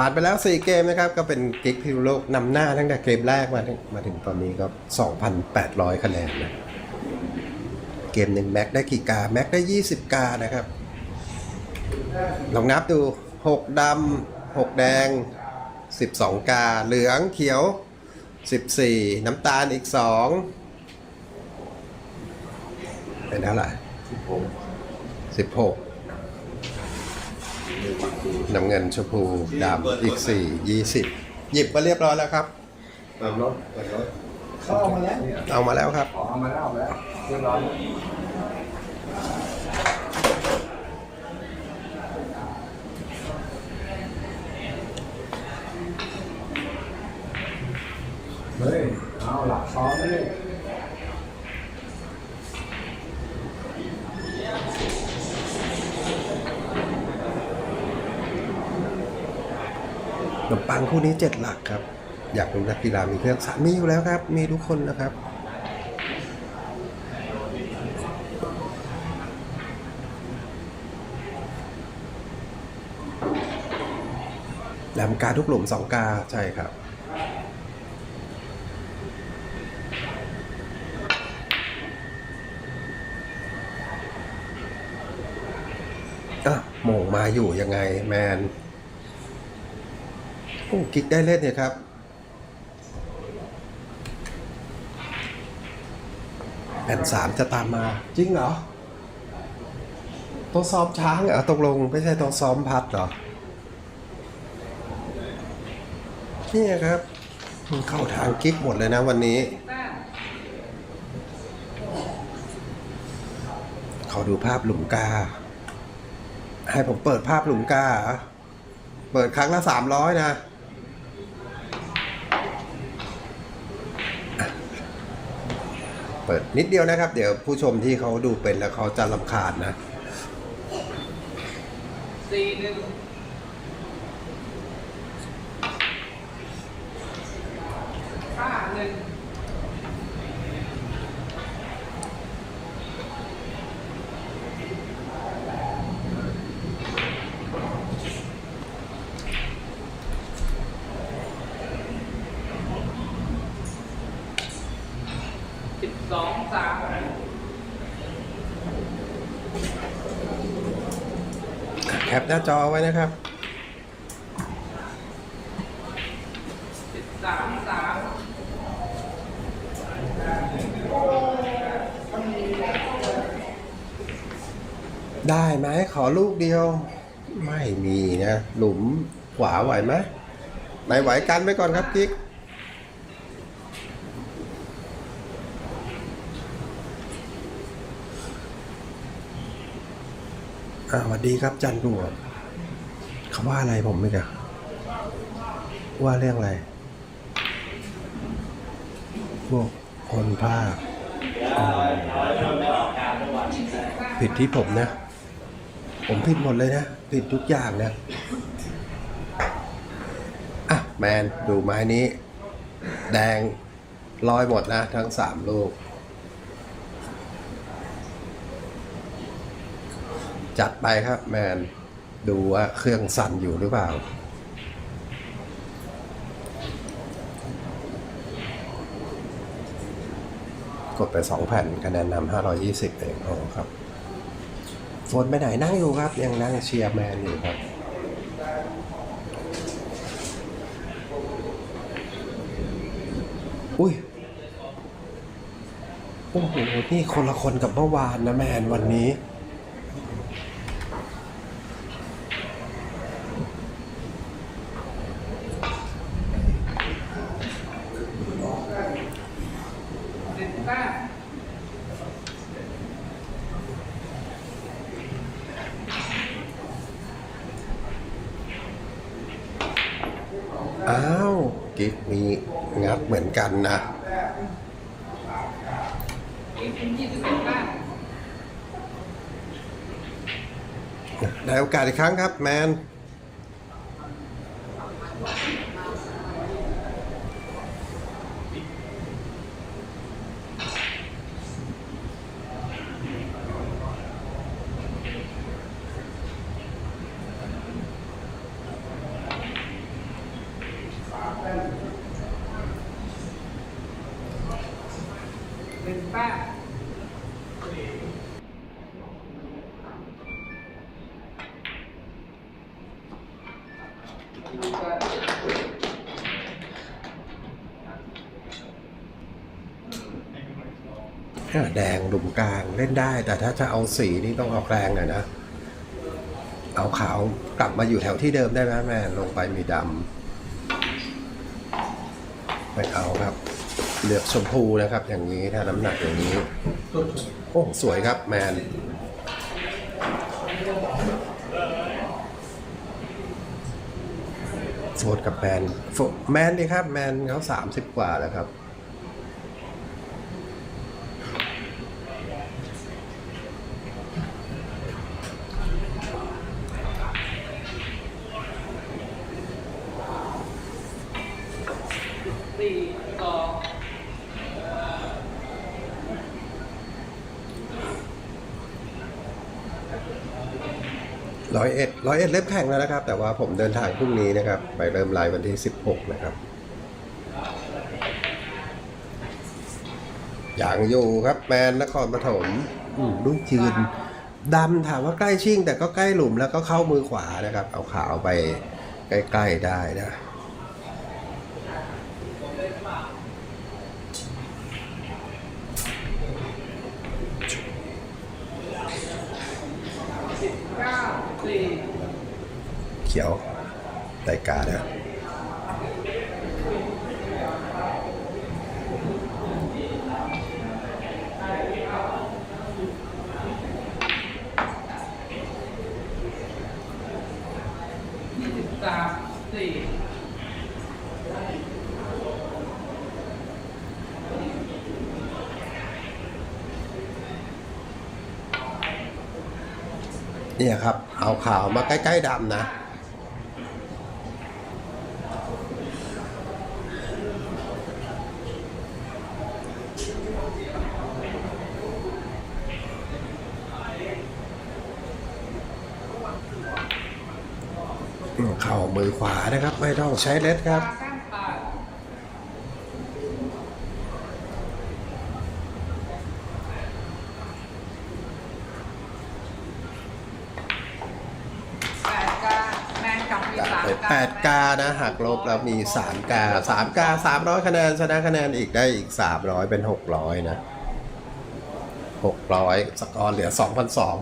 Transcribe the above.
ผ่านไปแล้ว 4 เกมนะครับ ก็เป็นกิกพิวโลกนำหน้าตั้งแต่เกมแรกมาถึงมาถึงตอนนี้ก็ 2,800 คะแนนนะเกมหนึ่งแม็กได้กี่กา แม็กได้ 20 กานะครับ ลองนับดู 6ดำ6 แดง 12 กา เหลืองเขียว 14 น้ำตาลอีก 2 เป็นเท่าไหร่16 น้ำเงินชมพูดำอีก 4 20 หยิบมาเรียบร้อยแล้วครับเปิดรถเปิดรถเข้าเอามาแล้วเอามาแล้วครับขอเอามาแล้วเอามาแล้วเรียบร้อยเฮ้ยเอาหลักซ้อมเลย นมปังคู่นี้เจ็ดหลักครับ อยากรู้นักกีฬามีเครื่องสามีอยู่แล้วครับ มีทุกคนนะครับแหลมกาทุกหลุมสองกาใช่ครับ อะโหมงมาอยู่ยังไงแมน โอ้กิ๊กได้เล่นเนี่ยครับ แผ่นสามจะตามมา จริงเหรอ ตัวซ้อมช้างเหรอตกลงไม่ใช่ตัวซ้อมพัดเหรอนี่ครับมันเข้าทางกิ๊กหมดเลยนะวันนี้ขาดูภาพหลุมกา ให้ผมเปิดภาพหลุมกา เปิดครั้งละสามร้อยนะ เปิดนิดเดียวนะครับ เดี๋ยวผู้ชมที่เขาดูเป็นแล้วเขาจะลำคาญนะสี่หนึ่งห้าหนึ่ง สิบสองสาม แคปหน้าจอไว้นะครับสามสามได้ไหมขอลูกเดียว ไม่มีนะ หลุมขวาไหวไหมไม่ไหวกันไปก่อนครับกิ๊ก สวัสดีครับจันบัวเขาว่าอะไรผมไม่กะว่าเรื่องอะไรพวกคนภาคผิดที่ผมนะ ผมผิดหมดเลยนะ ผิดทุกอย่างนะ อะ แมน ดูไม้นี้ แดงลอยหมดนะ ทั้งสามลูก จัดไปครับแมน ดูว่าเครื่องสั่นอยู่หรือเปล่า กดไปสองแผ่นคะแนนนำห้าร้อยี่สิบเองโอ้ครับโฟนไปไหนนั่งอยู่ครับ ยังนั่งเชียร์แมนอยู่ครับอุ้ยโอ้โหนี่คนละคนกับเมื่อวานนะแมนวันนี้ อ้าวกิ๊กมีงัดเหมือนกันนะได้โอกาสอีกครั้งครับแมน แดงหลุมกลางเล่นได้ แต่ถ้าจะเอาสีนี่ต้องเอาแรงหน่อยนะ เอาขาวกลับมาอยู่แถวที่เดิมได้ไหมแม่ลงไปมีดำไม่เอาครับเหลือกชมพูนะครับ อย่างนี้ถ้าน้ำหนักอย่างนี้ โอ้สวยครับแมน โฟดกับแมนโฟแมนดีครับ แมนเขาสามสิบกว่าแล้วครับสี่สอง ร้อยเอ็ดร้อยเอ็ดเล่มแข่งแล้วนะครับ แต่ว่าผมเดินทางพรุ่งนี้นะครับ ไปเริ่มไลฟ์วันที่ 16 นะครับอย่างอยู่ครับแมนนครปฐมอืมลูกยืนดำถามว่าใกล้ชิ่ง แต่ก็ใกล้หลุมแล้วก็เข้ามือขวานะครับ เอาขาวไปใกล้ ๆ ได้นะ เขียวไตกานะยี่สิบสามสี่ เนี่ยครับ เอาขาวมาใกล้ๆดำนะ เข่ามือขวานะครับ ไม่ต้องใช้เล็ดครับ ตาข้างขาดแปดกาแมน กาไปแปดกานะหักลบแล้วมีสามกาสามกาสามร้อยคะแนนชนะคะแนนอีกได้อีกสามร้อยเป็นหกร้อยนะหกร้อยสกอร์เหลือสองพันสอง